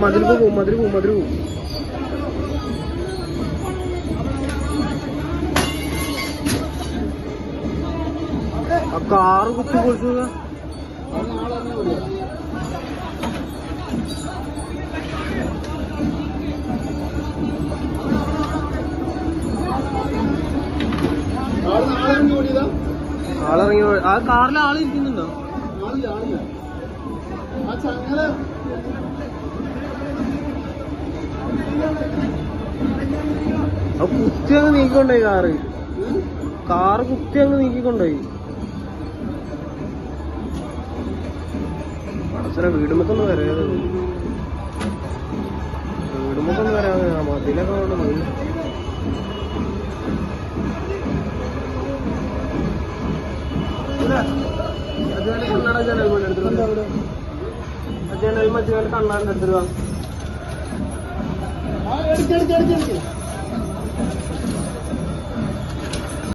മതിൽ പോവും മതിൽ പോവും മതിൽ ആ കാറ് കുത്തി പൊളിച്ചു ആളിറങ്ങി ആ കാറിൽ ആൾ ഇരിക്കുന്നുണ്ടോ? ആളില്ല ആളില്ല. ആ ചങ്ങല കുത്തി അങ്ങ് നീക്കിക്കൊണ്ടോയി കാറ്? കാറ് കുത്തി അങ്ങ് നീക്കിക്കൊണ്ടോയി. പടച്ചര വീടുമ്പത്തൊന്ന് വരാതെ. വീടുമ്പത്തൊന്ന് വരാതെ മതിലൊക്കെ കൊണ്ട് പോയി. കണ്ണാട ജനൽ കൊണ്ട് എന്താ എടുത്തിട്ട് അവിടെ? ജനൽ കണ്ണാടിന്റെ എടുത്തിട്ട് అడిగి అడిగి అడిగి